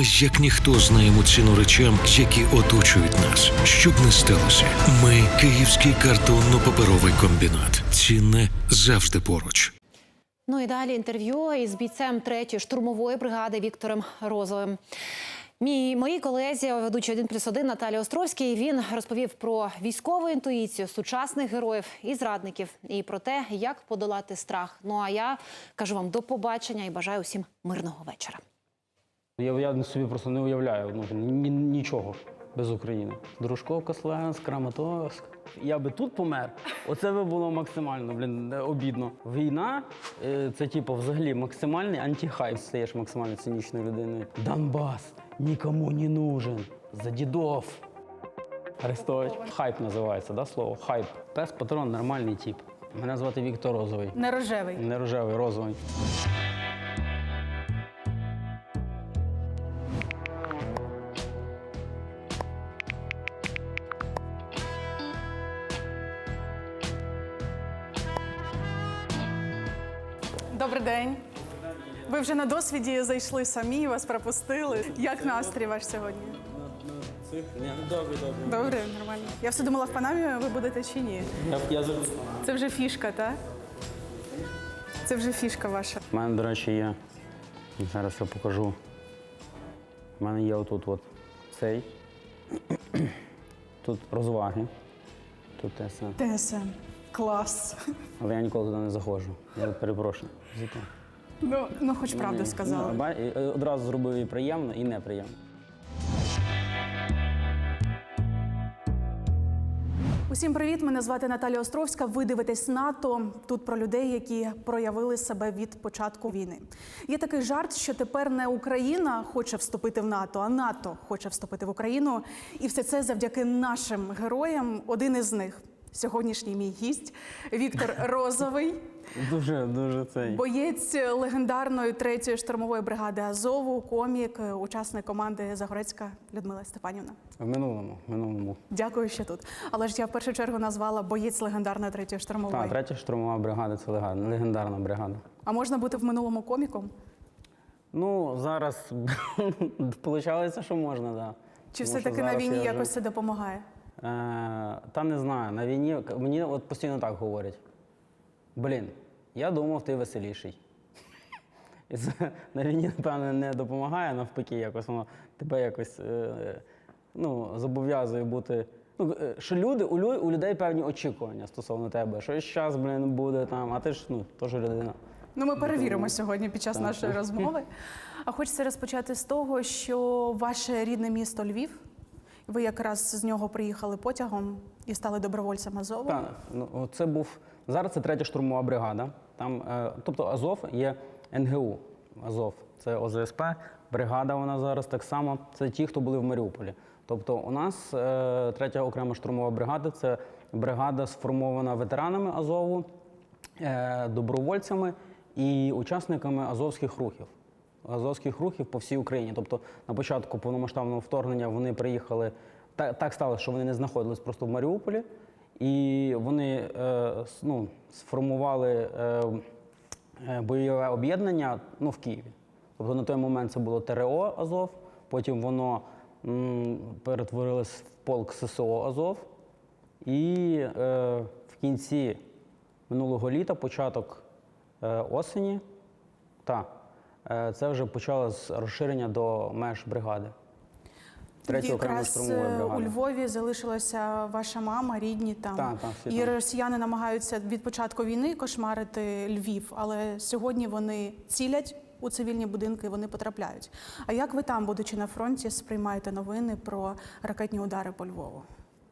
Ми як ніхто знаємо ціну речам, які оточують нас. Щоб не сталося, ми Київський картонно-паперовий комбінат. Цінне завжди поруч. Ну і далі інтерв'ю із бійцем 3-ї штурмової бригади Віктором Розовим. Мій моїй колезі, ведучий 1 плюс 1 Наталі Островській, він розповів про військову інтуїцію сучасних героїв і зрадників, і про те, як подолати страх. Ну а я кажу вам до побачення і бажаю усім мирного вечора. Я, я собі просто не уявляю ну, ні, нічого без України. Дружковка, Слов'янськ, Краматорськ. Я би тут помер. Оце би було максимально блін, обідно. Війна е, це типу взагалі максимальний антихайп. Стаєш максимально цинічною людиною. Донбас нікому не нужен. За дідов. Арестович. Хайп називається, да, слово? Хайп. Пес патрон нормальний тип. Мене звати Віктор Розовий. Не рожевий. Не рожевий, розовий. Вже на досвіді зайшли самі, вас пропустили. Як настрій ваш сьогодні? Добре, добре. Добре, нормально. Я все думала, в Панамі ви будете чи ні. Я, я завжди. Це вже фішка, так? Це вже фішка ваша. У мене, до речі, є. Зараз я покажу. У мене є отут от цей. Тут розваги. Тут ТСН. ТСН. Клас. Але я ніколи туди не заходжу. Я перепрошую. за те. Ну, ну хоч правду Ну, ба- і, е, Одразу зробив і приємно, і неприємно. Усім привіт! Мене звати Наталя Островська. Ви дивитесь НАТО. Тут про людей, які проявили себе від початку війни. Є такий жарт, що тепер не Україна хоче вступити в НАТО, а НАТО хоче вступити в Україну. І все це завдяки нашим героям. Один із них сьогоднішній мій гість Віктор Розовий. Дуже, дуже цей. Боєць легендарної третьої штурмової бригади Азову, комік, учасник команди Загорецька Людмила Степанівна. В минулому, в минулому. Дякую, що тут. Але ж я в першу чергу назвала боєць легендарної третьої штурмової. Так, третя штурмова бригада це легендарна, бригада. А можна бути в минулому коміком? Ну, зараз виходить, що можна, так. Да. Чи все-таки на війні я вже- якось це допомагає? Е, та не знаю, на війні мені от постійно так говорять. Блін, я думав, ти веселіший. І це на війні, напевно, не допомагає, навпаки, якось воно тебе якось е, ну, зобов'язує бути. Ну, е, що люди, у, лю- у людей певні очікування стосовно тебе, що зараз, блін, буде там, а ти ж ну, теж людина. Ну, ми перевіримо сьогодні під час Так. нашої розмови. А хочеться розпочати з того, що ваше рідне місто Львів, ви якраз з нього приїхали потягом і стали добровольцем Азову. Так, ну це був зараз. Це третя штурмова бригада. Там, е, тобто Азов є НГУ. Азов це ОЗСП. Бригада вона зараз так само. Це ті, хто були в Маріуполі. Тобто, у нас е, третя окрема штурмова бригада це бригада сформована ветеранами Азову, е, добровольцями і учасниками азовських рухів. Азовських рухів по всій Україні. Тобто на початку повномасштабного вторгнення вони приїхали. Так, сталося, що вони не знаходились просто в Маріуполі, і вони е, ну, сформували е, е, бойове об'єднання ну, в Києві. Тобто на той момент це було ТРО Азов, потім воно перетворилось в полк ССО Азов. І е, в кінці минулого літа, початок е, осені, та, е, це вже почалось розширення до меж бригади. Окрема якраз е, у Львові залишилася ваша мама, рідні там. Так, всі і росіяни намагаються від початку війни кошмарити Львів, але сьогодні вони цілять у цивільні будинки, вони потрапляють. А як ви там, будучи на фронті, сприймаєте новини про ракетні удари по Львову?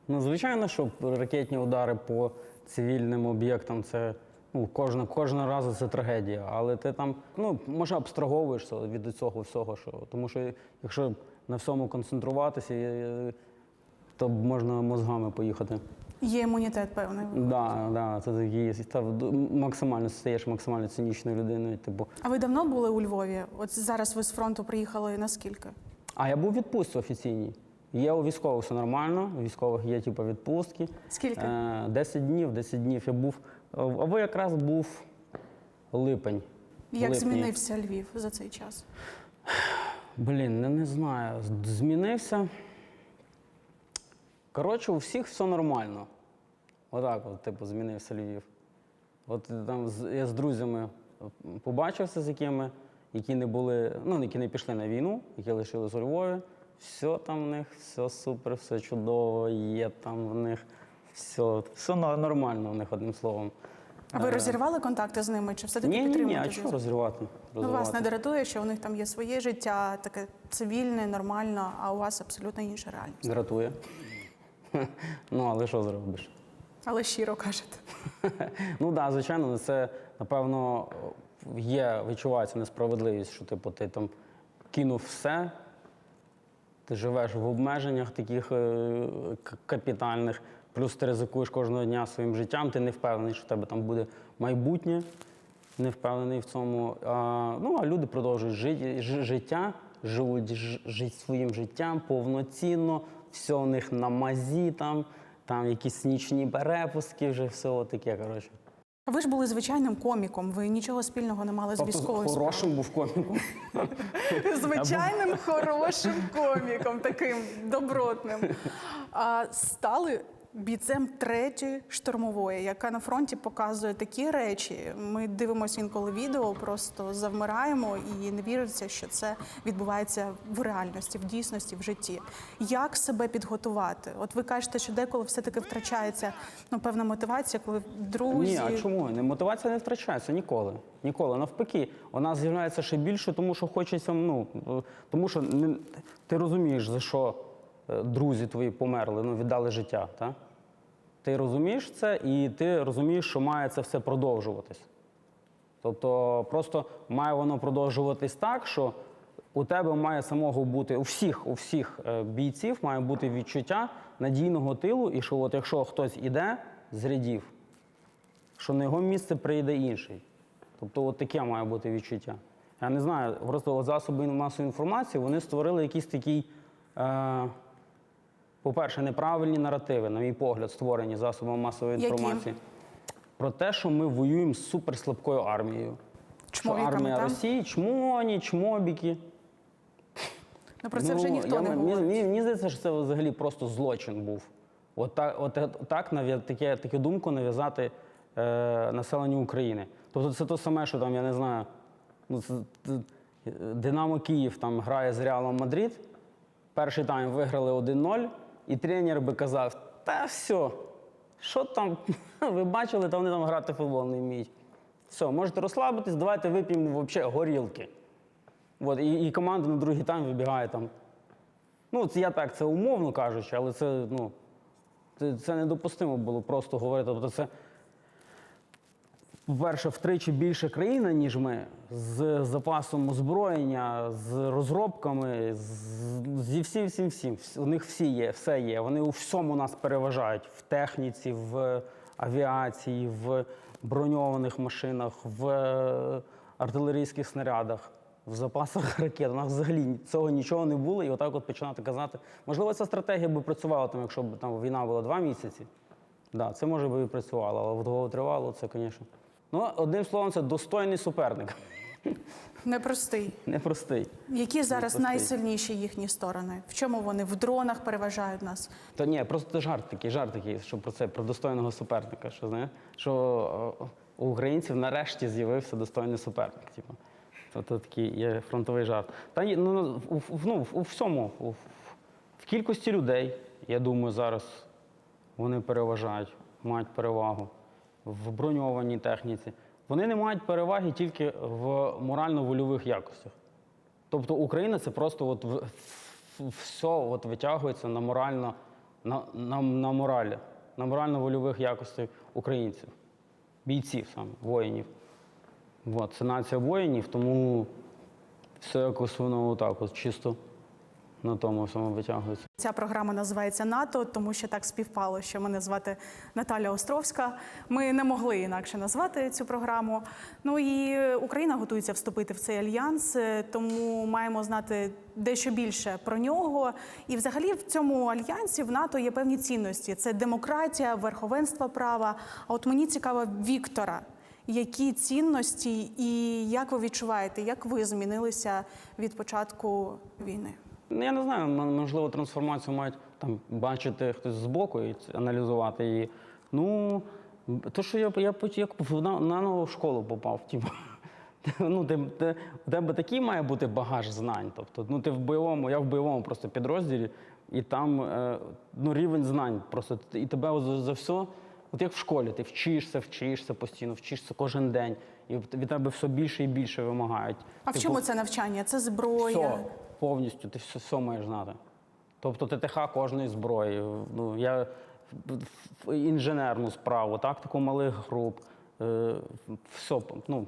Ну, звичайно, що ракетні удари по цивільним об'єктам це ну, кожна, кожного разу це трагедія. Але ти там, ну, може, абстраговуєшся від цього всього, що, тому що якщо на всьому концентруватися, е, то можна мозгами поїхати. Є імунітет певний. Да, да, це такий став максимально стаєш максимально цинічною людиною. Типу, А ви давно були у Львові? От зараз ви з фронту приїхали наскільки? а я був у відпустці офіційній. Є у військових все нормально, у військових є типу, відпустки. Скільки? Е, 10 днів, 10 днів я був. Або якраз був липень. Як липні. змінився Львів за цей час? Блін, не, не знаю. Змінився. Коротше, у всіх все нормально. Отак, от, типу, змінився Львів. От там я з друзями побачився, з якими, які не були, ну, які не пішли на війну, які лишились у Львові. Все там в них, все супер, все чудово, є там в них все, все но- нормально в них, одним словом. А ви Е, розірвали контакти з ними? Чи все-таки Ні, ні, ні, підтримуєте? а чого зв'язок? розривати? Ну, вас не дратує, що у них там є своє життя, таке цивільне, нормальне, а у вас абсолютно інша реальність. Дратує. ну, але що зробиш? Але щиро кажете. Ну так, да, звичайно, це напевно є, відчувається несправедливість, що типу ти там кинув все, ти живеш в обмеженнях таких е, капітальних, плюс ти ризикуєш кожного дня своїм життям, ти не впевнений, що в тебе там буде майбутнє, не впевнений в цьому. А, ну, а люди продовжують жити, ж- життя, живуть ж- жить своїм життям повноцінно, все у них на мазі, там, там якісь нічні перепустки, вже все таке, коротше. Ви ж були звичайним коміком, ви нічого спільного не мали з Тобто військовою хорошим був коміком. Звичайним хорошим коміком, таким добротним. А стали бійцем третьої штурмової, яка на фронті показує такі речі. Ми дивимося інколи відео, просто завмираємо і не віриться, що це відбувається в реальності, в дійсності, в житті. Як себе підготувати? От ви кажете, що деколи все-таки втрачається ну, певна мотивація, коли друзі. Ні, а чому? Не- Мотивація не втрачається ніколи. Ніколи. Навпаки, вона з'являється ще більше, тому що хочеться, ну, е, тому що не, ти розумієш, за що друзі твої померли, ну, віддали життя. Так? Ти розумієш це, і ти розумієш, що має це все продовжуватись. Тобто просто має воно продовжуватись так, що у тебе має самого бути, у всіх, у всіх е, бійців має бути відчуття надійного тилу, і що от якщо хтось іде з рядів, що на його місце прийде інший. Тобто от таке має бути відчуття. Я не знаю, просто засоби масової інформації вони створили якийсь такий, е, по-перше, неправильні наративи, на мій погляд, створені засобами масової Які? інформації. Про те, що ми воюємо з суперслабкою армією. Що армія так? Росії, чмоні, чмобіки. Ну, про це вже ніхто я, не мені, говорить. мені, мені здається, що це взагалі просто злочин був. От так, от, так нав'я- таке, таку думку нав'язати е, населенню України. Тобто це те саме, що там, я не знаю, ну, це, це, Динамо Київ там грає з Реалом Мадрид. Перший тайм виграли 1-0, і тренер би казав: та все, що там, ви бачили, та вони там грати футбол не вміють. Все, можете розслабитись, давайте вип'ємо взагалі горілки. От, і, і команда на другий тайм вибігає там. Ну, це я так, це умовно кажучи, але це, ну, це, це недопустимо було просто говорити. Тобто це, по-перше, втричі більше країна, ніж ми, з запасом озброєння, з розробками, з, зі всім, всім, всім. У них всі є, все є. Вони у всьому нас переважають в техніці, в авіації, в броньованих машинах, в е, артилерійських снарядах. В запасах ракет. У нас взагалі цього нічого не було, і отак от починати казати. Можливо, ця стратегія би працювала, там, якщо б там війна була два місяці. Да, це може би і працювало, але в довготривало це, звісно. Ну, одним словом, це достойний суперник. Непростий. Непростий. Які зараз Непростий. найсильніші їхні сторони? В чому вони в дронах переважають нас? Та ні, просто це жарт такий, жарт такий, що про це, про достойного суперника. Що, знаєш, що у українців нарешті з'явився достойний суперник. Типу. Тобто такий є фронтовий жарт. Та ні, ну, ну, у, у- ну, у всьому, у, в кількості людей, я думаю, зараз вони переважають, мають перевагу в броньованій техніці. Вони не мають переваги тільки в морально-вольових якостях. Тобто Україна це просто от все от витягується на морально, на, на, на моралі, на морально-вольових якостях українців, бійців саме, воїнів. От, це нація воїнів, тому все якось воно отак, от чисто на тому всьому витягується. Ця програма називається НАТО, тому що так співпало, що мене звати Наталя Островська. Ми не могли інакше назвати цю програму. Ну і Україна готується вступити в цей альянс, е, тому маємо знати дещо більше про нього. І, взагалі, в цьому альянсі в НАТО є певні цінності: це демократія, верховенство права. А от мені цікаво Віктора. Які цінності і як ви відчуваєте, як ви змінилися від початку війни? Ну, я не знаю, можливо, трансформацію мають там бачити хтось збоку і аналізувати її. Ну, то, що я, я, як в- на, наново в школу попав. Типу. Ну, ти, ти, у тебе такий має бути багаж знань. Тобто, ну, ти в бойовому, я в бойовому просто підрозділі, і там е, ну, рівень знань просто. І тебе за, за все, от як в школі, ти вчишся, вчишся постійно, вчишся кожен день. І від тебе все більше і більше вимагають. А в Типу, чому це навчання? Це зброя? все, повністю, ти все, все маєш знати. Тобто ТТХ кожної зброї. Ну, я інженерну справу, тактику малих груп. Е, все, ну,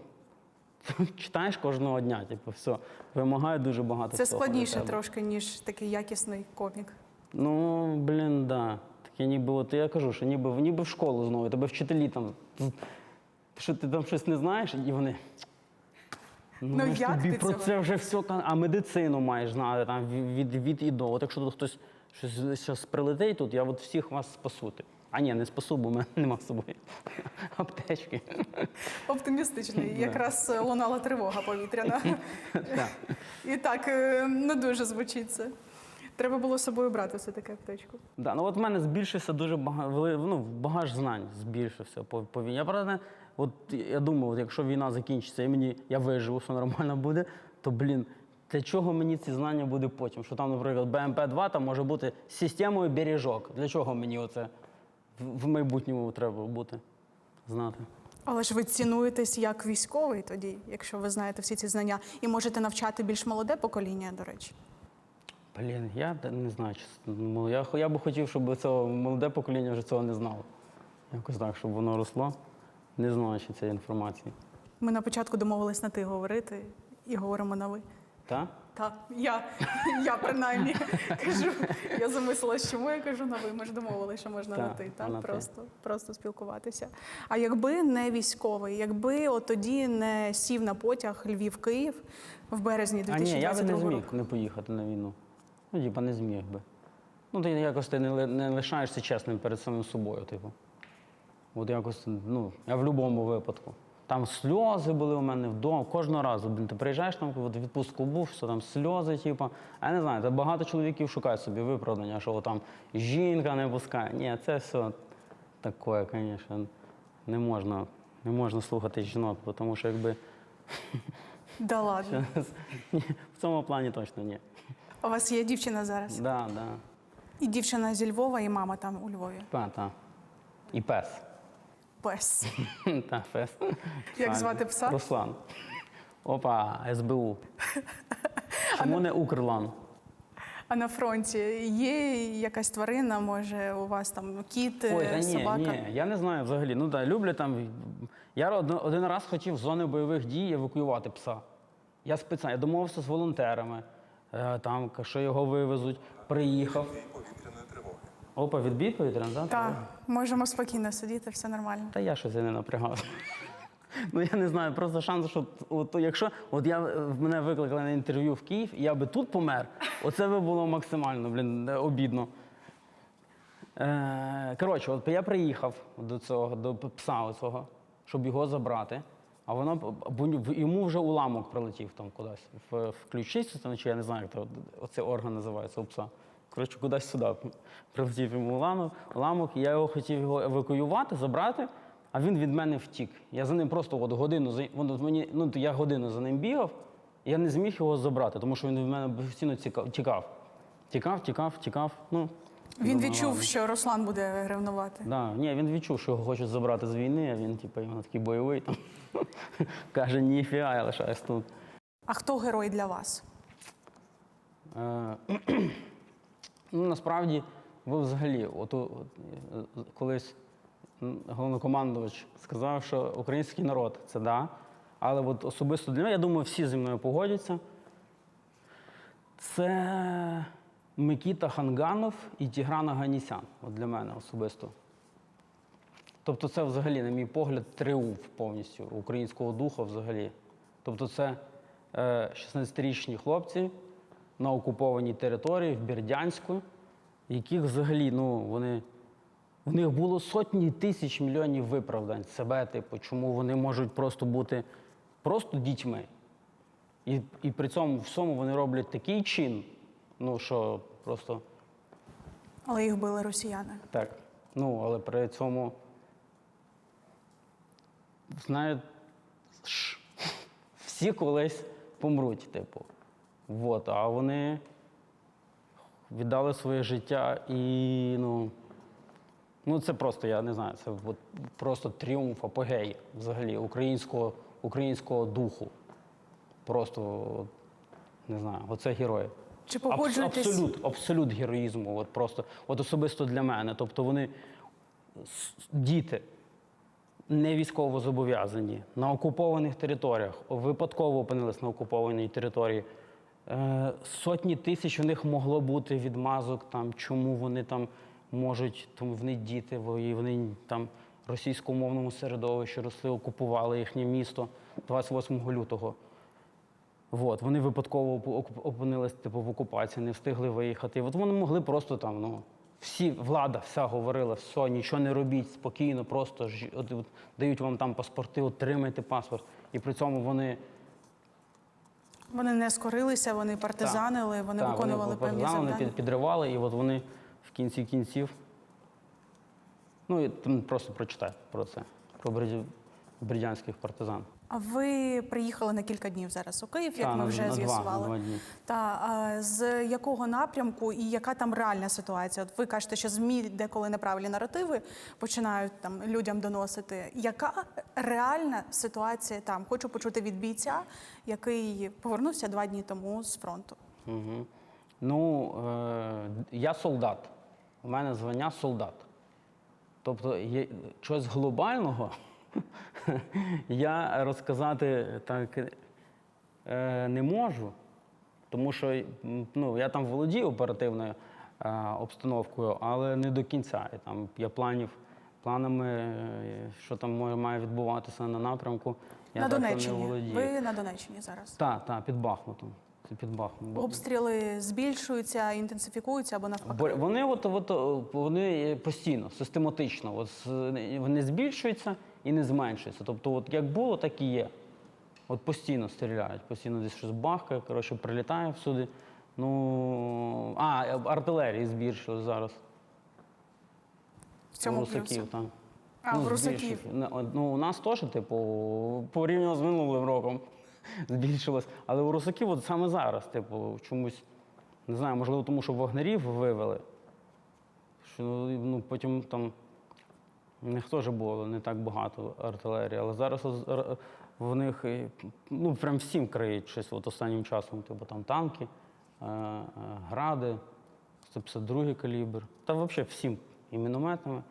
читаєш кожного дня, типу, все. Вимагає дуже багато. Це всього складніше трошки, ніж такий якісний комік. Ну, блін, да. Таке ніби, от я кажу, що ніби, ніби в школу знову, тебе вчителі там. Що ти там щось не знаєш, і вони. Ну, ми ж як тобі ти про цього? це вже все а медицину маєш знати там від, від, і до. От якщо тут хтось щось щось прилетить тут, я от всіх вас спасути. А ні, не спасу, бо в мене нема з собою аптечки. Оптимістичний, якраз е, лунала тривога повітряна. І так е, не дуже звучить це. Треба було з собою брати все таки аптечку. Да, ну от в мене збільшився дуже багато, ну, багаж знань збільшився. Я правда, от я думаю, от якщо війна закінчиться і мені я виживу, все нормально буде, то блін, для чого мені ці знання буде потім? Що там, наприклад, БМП-2 там може бути системою бережок. Для чого мені оце в, в майбутньому треба бути? Знати. Але ж ви цінуєтесь як військовий тоді, якщо ви знаєте всі ці знання, і можете навчати більш молоде покоління, до речі. Блін, я не знаю. Ну, Я, я би хотів, щоб цього молоде покоління вже цього не знало. Якось так, щоб воно росло, не знаючи цієї інформації. Ми на початку домовились на ти говорити і говоримо на ви. Так? Так, я, я принаймні кажу. Я замислилась, чому я кажу на ви. Ми ж домовилися, що можна на Так, ти, на так ти. просто, просто спілкуватися. А якби не військовий, якби от тоді не сів на потяг Львів-Київ в березні А ні, я би не зміг не поїхати на війну. Ну, типа, не зміг би. Ну, ти якось ти не, не лишаєшся чесним перед самим собою, типу. От якось, ну, я в будь-якому випадку. Там сльози були у мене вдома. Кожного разу, блін, ти приїжджаєш там, от відпустку був, що там сльози, типу. А я не знаю, багато чоловіків шукають собі виправдання, що там жінка не пускає. Ні, це все таке, звісно. Не можна, не можна слухати жінок, тому що якби Да ладно. в цьому плані точно ні. У вас є дівчина зараз? Да, да. І дівчина зі Львова, і мама там у Львові. Та, та. І пес. Пес. Та, пес. Як звати пса? Руслан. Опа, СБУ. Чому не Укрлан? А на фронті є якась тварина, може, у вас там кіт, Ой, та ні, собака? ні, я не знаю взагалі. Ну так, люблю там. Я один, один раз хотів з зони бойових дій евакуювати пса. Я спеціально я домовився з волонтерами, е, там, що його вивезуть, приїхав. Опа, відбій повітряна, так? Так, можемо спокійно сидіти, все нормально. Та я щось і не напрягався. Ну я не знаю, просто шанс, що от, якщо от я мене викликали на інтерв'ю в Київ, і я би тут помер, оце би було максимально блін, е, обідно. Е, коротше, от я приїхав до цього, до пса оцього, щоб його забрати. А воно бо йому вже уламок прилетів там кудись. В, в ключицю, чи я не знаю, як то, оцей орган називається у пса. Коротше, кудись сюди прилетів йому уламок, уламок, і я його хотів його евакуювати, забрати, а він від мене втік. Я за ним просто от годину воно мені, ну я годину за ним бігав, і я не зміг його забрати, тому що він від мене постійно тікав. Тікав, тікав, тікав. Ну, Він відчув, що Руслан буде ревнувати. Да, ні, він відчув, що його хочуть забрати з війни, а він, типу, він такий бойовий там. Каже, ніфіга, я лишаюсь тут. А хто герой для вас? Е, ну, насправді, ви взагалі, от, от, е, колись головнокомандувач сказав, що український народ це да. Але от особисто для мене, я думаю, всі зі мною погодяться. Це Микіта Ханганов і Тігран Аганісян. От для мене особисто. Тобто це взагалі, на мій погляд, тріумф повністю українського духу взагалі. Тобто це е, 16-річні хлопці на окупованій території в Бердянську, яких взагалі ну, вони У них було сотні тисяч мільйонів виправдань себе, типу, чому вони можуть просто бути просто дітьми. І, і при цьому всьому вони роблять такий чин, ну що просто Але їх били росіяни. так. Ну, але при цьому, знають, всі колись помруть, типу. Вот, а вони віддали своє життя і, ну, ну це просто, я не знаю, це от просто тріумф, апогей взагалі українського, українського духу. Просто, от, не знаю, оце герої. Чи Абс- погоджуєтесь? Абсолют, абсолют героїзму. От просто, от особисто для мене. Тобто вони діти не військово зобов'язані на окупованих територіях, випадково опинились на окупованій території. Е, сотні тисяч у них могло бути відмазок, там, чому вони там можуть, тому вони діти, во- вони там російськомовному середовищі росли, окупували їхнє місто 28 лютого. От, вони випадково оп- оп- типу, в окупації, не встигли виїхати. От вони могли просто там, ну, всі, влада вся говорила, все, нічого не робіть, спокійно, просто ж, от, от, дають вам там паспорти, отримайте паспорт. І при цьому вони Вони не скорилися, вони партизанили, вони так, виконували вони певні завдання. Вони підривали, і от вони в кінці кінців. Ну і просто прочитай про це, про бердя- бердянських партизан. А ви приїхали на кілька днів зараз у Київ, як Та, ми вже з'ясували. Та а, з якого напрямку і яка там реальна ситуація? От ви кажете, що змі деколи неправильні наративи починають там людям доносити. Яка реальна ситуація там? Хочу почути від бійця, який повернувся два дні тому з фронту. Угу. Ну, е, я солдат. У мене звання солдат. Тобто є щось глобального я розказати так е, не можу, тому що ну, я там володію оперативною е, обстановкою, але не до кінця. І там я планів, планами, е, що там має відбуватися на напрямку. Я на так не володію. Ви на Донеччині зараз. Так, так, під Бахмутом. Під Бахмутом. Обстріли збільшуються, інтенсифікуються або навпаки. Вони от, от, вони постійно, систематично, от, вони збільшуються і не зменшуються. Тобто, от як було, так і є. От постійно стріляють, постійно десь щось бахкає, коротше, прилітає всюди. Ну, а, артилерії збільшили зараз. В цьому русаків, так. А, в русаків. от, Ну, у нас теж, типу, порівняно з минулим роком збільшилось. Але у русаків от саме зараз, типу, чомусь, не знаю, можливо, тому що вогнерів вивели. Що ну, потім там них теж було не так багато артилерії, але зараз в них ну, прям всім криють щось от останнім часом. Типу там танки, е, е, гради, 152 калібр. Та взагалі всім і мінометами.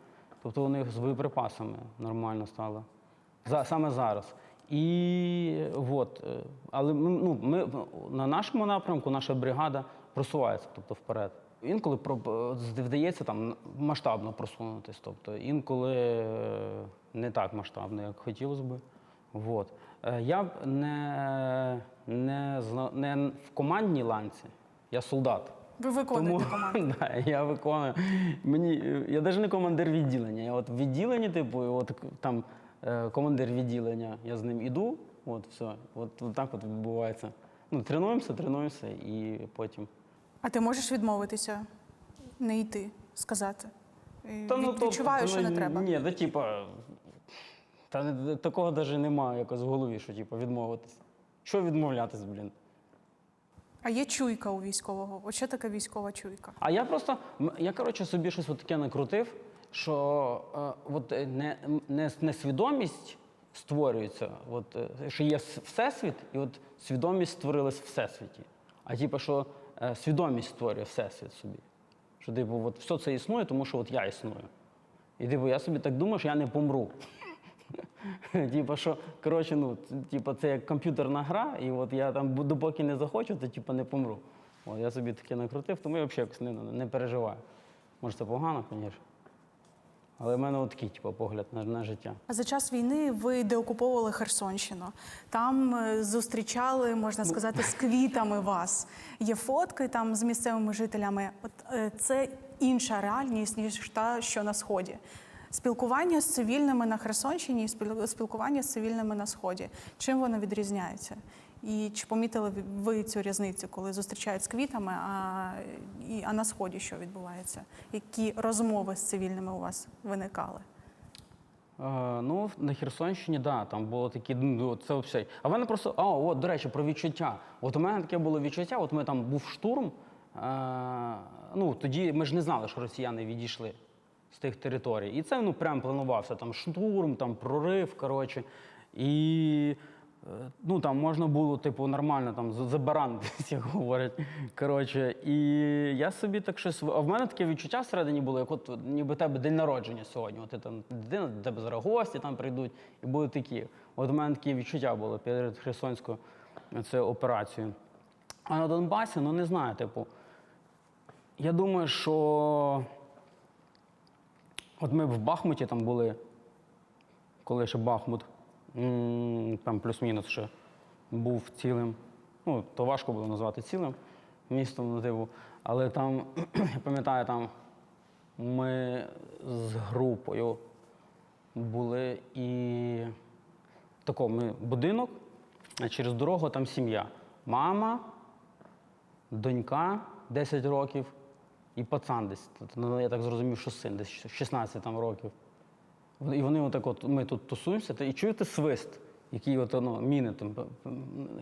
Тобто у них з боєприпасами нормально стало. За, саме зараз. І от, е, але ну, ми на нашому напрямку наша бригада просувається, тобто вперед. Інколи вдається там масштабно просунутись, тобто інколи е, не так масштабно, як хотілося би. От. Е, Я б не, не, не в командній ланці, я солдат. Ви виконуєте команду. да, я виконую. Мені, я навіть не командир відділення. Я от в відділенні, типу, і от там е, командир відділення, я з ним іду, от все. От, от так от відбувається. Ну, тренуємося, тренуємося і потім. А ти можеш відмовитися, не йти, сказати? І Та, від- то- відчуваю, та, що не ну, треба. Ні, та типа. Та не- такого навіть немає якось в голові, що типу, відмовитись. Що відмовлятись, блін? А є чуйка у військового. От що таке військова чуйка? А я просто, м- я коротше собі щось от таке накрутив, що е, от е, не, не, не свідомість створюється, от, е, що є с- всесвіт, і от свідомість створилась в всесвіті. А типу, що е, свідомість створює всесвіт собі. Що типу, от все це існує, тому що от я існую. І типу, я собі так думаю, що я не помру. Типа, що, коротше, ну, типа, це як комп'ютерна гра, і от я там, допоки не захочу, то типа не помру. От, я собі таке накрутив, тому я взагалі якось не, не переживаю. Може, це погано, звісно. Але в мене от такий, типу, погляд на, на життя. А за час війни ви деокуповували Херсонщину. Там е, зустрічали, можна сказати, з квітами вас. Є фотки там з місцевими жителями. От е, це інша реальність ніж та, що на сході. Спілкування з цивільними на Херсонщині і спілкування з цивільними на сході. Чим воно відрізняється? І чи помітили ви цю різницю, коли зустрічають з квітами, а, і, а на сході що відбувається? Які розмови з цивільними у вас виникали? Е, ну, на Херсонщині, да, там було такі, ну, це все. А в мене просто, а, от, до речі, про відчуття. От у мене таке було відчуття, от ми там був штурм. Е, ну, тоді ми ж не знали, що росіяни відійшли з тих територій. І це ну, прям планувався. Там штурм, там прорив, коротше. І ну, там можна було, типу, нормально там за- забаранитись, як говорять. Коротше, і я собі так щось. А в мене таке відчуття всередині було, як от ніби тебе день народження сьогодні. От ти там дитина, до тебе зараз гості там прийдуть і будуть такі. От у мене такі відчуття було перед Херсонською цією операцією. А на Донбасі, ну не знаю, типу. Я думаю, що от ми в Бахмуті там були, коли ще Бахмут, м, там плюс-мінус ще був цілим. Ну, то важко було назвати цілим містом, ну, типу. Але там, я пам'ятаю, там ми з групою були і тако, ми будинок, а через дорогу там сім'я. Мама, донька 10 років і пацан десь. Я так зрозумів, що син, десь 16 там років. І вони отак от, ми тут тусуємося, та- і чуєте свист, який от, ну, міни там,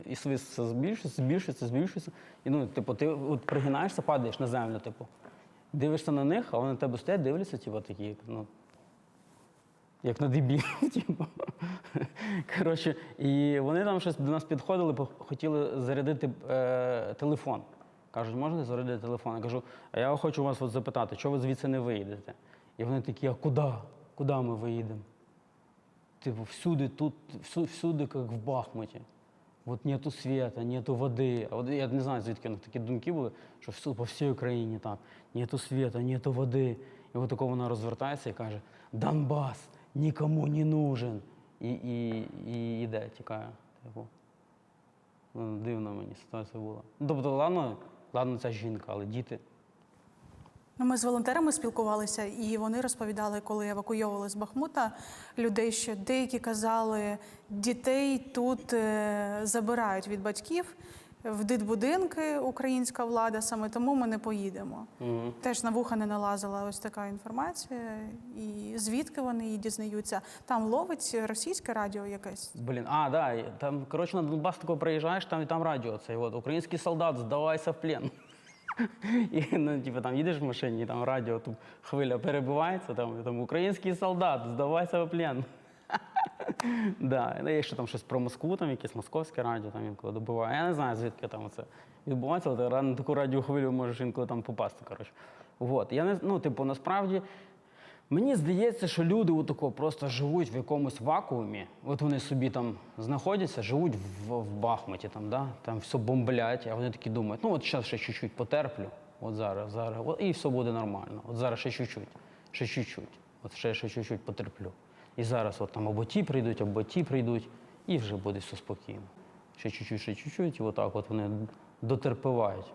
і свист це збільшується, збільшується, збільшується. І ну, типу, ти от пригинаєшся, падаєш на землю, типу. Дивишся на них, а вони на тебе стоять, дивляться, типу, такі, ну, як на дебіл, типу. Коротше, і вони там щось до нас підходили, хотіли зарядити е, телефон. Кажуть, можна зарядити телефон? Я кажу, а я хочу вас от запитати, чого ви звідси не виїдете? І вони такі, а куди? Куди ми виїдемо? Типу, всюди тут, всю- всюди, як в Бахмуті. От нету света, нету води. От я не знаю, звідки такі думки були, що всю, по всій Україні так. Нету света, нету води. І от такого вона розвертається і каже: Донбас нікому не нужен. І, і, і йде, тікає. Типу. Ну, Дивно мені ситуація була. Ну, Тобто, ладно, ладно, ця жінка, але діти. Ну, ми з волонтерами спілкувалися, і вони розповідали, коли евакуйовували з Бахмута людей, що деякі казали, дітей тут е, забирають від батьків в дитбудинки українська влада, саме тому ми не поїдемо. Мгм. Теж на вуха не налазила ось така інформація, і звідки вони її дізнаються. Там ловить російське радіо якесь. Блін, а, да, там, коротше, на Донбас тако приїжджаєш, там і там радіо. Це от, український солдат, здавайся в плен. І ну, типу, там їдеш в машині, там радіо, тут хвиля перебувається, там, там український солдат, здавайся в плен. Да, ну, ще там щось про Москву, там якесь московське радіо там інколи добуває. Я не знаю, звідки там це відбувається, але на таку радіохвилю можеш інколи там попасти. Коротше. Вот. Я не, ну, типу, насправді, Мені здається, що люди отако просто живуть в якомусь вакуумі. От вони собі там знаходяться, живуть в, в Бахмуті, там, да? там все бомблять, а вони такі думають, ну от зараз ще чуть-чуть потерплю, от зараз, зараз, от, і все буде нормально. От зараз ще чуть-чуть, ще чуть-чуть, от ще, ще чуть-чуть потерплю. І зараз от там або ті прийдуть, або ті прийдуть, і вже буде все спокійно. Ще чуть-чуть, ще чуть-чуть, і отак от вони дотерпівають.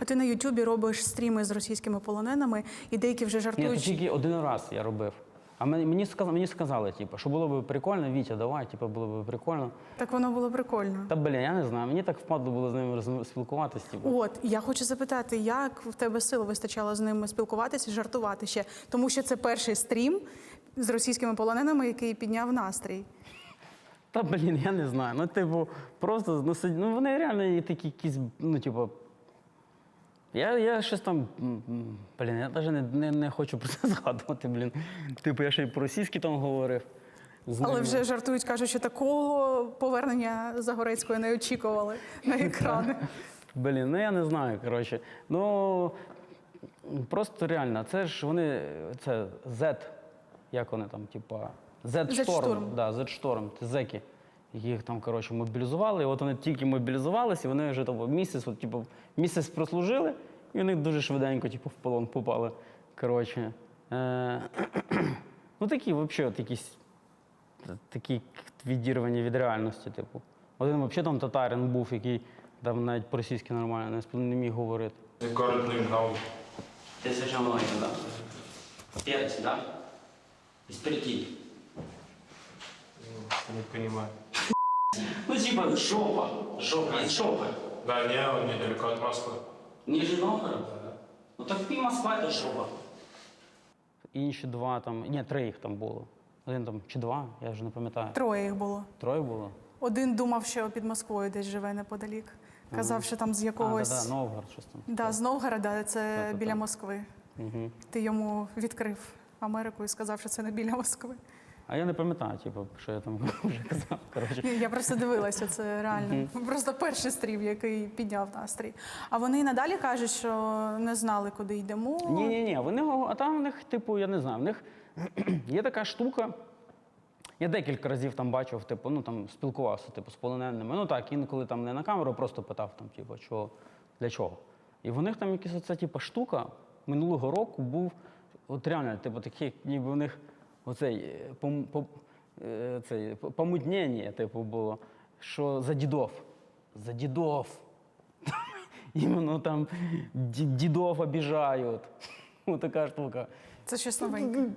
А ти на Ютубі робиш стріми з російськими полоненими, і деякі вже Ні, це тільки один раз я робив. А мені, мені, сказали, мені сказали, типу, що було б прикольно, Вітя, давай, типу, було б прикольно. Так воно було прикольно. Та блін, я не знаю, мені так впадло було з ними спілкуватись. Типу. От я хочу запитати, як в тебе сил вистачало з ними спілкуватися і жартувати ще, тому що це перший стрім з російськими полоненими, який підняв настрій. Та блін, я не знаю. Ну, типу, просто ну, ну вони реально такі якісь, ну, типу. Я, я щось там. Блін, я навіть не, не, не хочу про це згадувати, блін. Типу, я ще й по-російськи там говорив. з Але ними. вже жартують, кажуть, що такого повернення Загорецької не очікували на екрани. Блін, ну я не знаю, коротше. Ну просто реально, це ж вони, це Z, як вони там, типа, Z-Storm. Z-Storm. Да, Z-Storm, це зеки. Їх там, коротше, мобілізували. І от вони тільки мобілізувалися, і вони вже там, місяць, от, типу, місяць прослужили, і вони дуже швиденько, типу, в полон попали. Коротше. Е- Ну такі, взагалі, от якісь такі відірвані від реальності, типу. Один взагалі там татарин був, який там навіть по-російськи нормально не, не міг говорити. Нюрнгаузен. Ты совершенно много, да? Перец, да? Из перетиль. Не понимаю. Ну, типа, жопа. Жопа, из жопы. Да, не, он недалеко от Москвы. Нижний Новгород? Ну так и Москва это жопа. Інші два там, ні, три їх там було. Один там чи два, я вже не пам'ятаю. Троє їх було. Троє було? Один думав, що під Москвою десь живе неподалік. Казав, що там з А, якогось. да, да, Новгород, щось там. Да, з Новгорода, це Та-та-та. біля Москви. Угу. Ти йому відкрив Америку і сказав, що це не біля Москви. А я не пам'ятаю, типу, що я там вже казав. Коротше. Ні, Я просто дивилася, це реально. Просто перший стрім, який підняв настрій. А вони й надалі кажуть, що не знали, куди йдемо. Ні, ні, ні. Вони а там в них, типу, я не знаю, в них є така штука. Я декілька разів там бачив, типу, ну там спілкувався типу, з полоненими. Ну так, інколи там не на камеру, просто питав там, типу, що, для чого. І в них там якась оця типу, штука минулого року був, от реально, типу, такий, ніби у них оцей е, пом, пом, е, цей, помутнення, типу, було, що за дідов. За дідов. Іменно там дідов обіжають. Така штука. Це щось новеньке.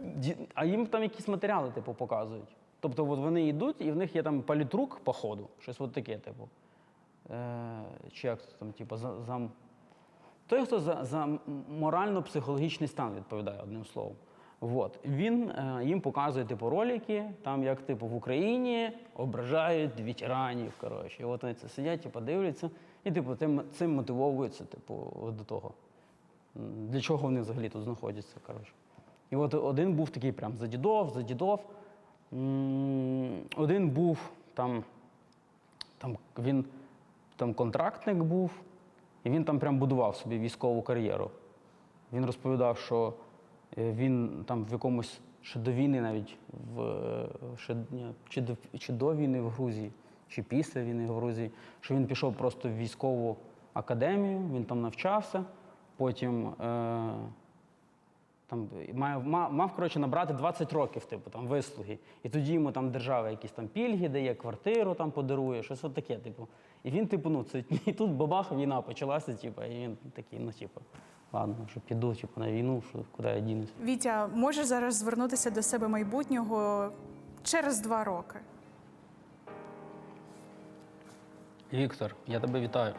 А їм там якісь матеріали, типу, показують. Тобто, от вони йдуть, і в них є там політрук по ходу, щось от таке, типу. Е, чи як там, типу, за, за... Той, хто за, за морально-психологічний стан відповідає одним словом. От. Він е, їм показує типу, ролики, там як типу, в Україні ображають ветеранів. Коротше. І от вони це сидять, типу, дивляться, і типу, тим, цим мотивовуються типу, до того. Для чого вони взагалі тут знаходяться? Коротше. І от один був такий прям за дідов, за дідов. Один був там, там він там контрактник був, і він там прям будував собі військову кар'єру. Він розповідав, що він там в якомусь ще до війни навіть в е, ще, чи, до, чи до війни в Грузії, чи після війни в Грузії, що він пішов просто в військову академію, він там навчався, потім. Е, там мав, мав, мав коротше, набрати 20 років, типу, там, вислуги. І тоді йому там держава якісь там пільги дає, квартиру там подарує, щось от таке, типу. І він, типу, ну, це, і тут бабах, війна почалася, типу, і він такий, ну, типу, ладно, що піду, типу, на війну, що, куди я дінусь. Вітя, можеш зараз звернутися до себе майбутнього через два роки. Віктор, я тебе вітаю.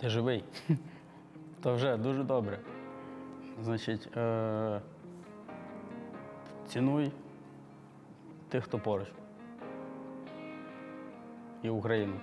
Ти живий. То вже дуже добре. Значить, е- цінуй тих, хто поруч. І Україну.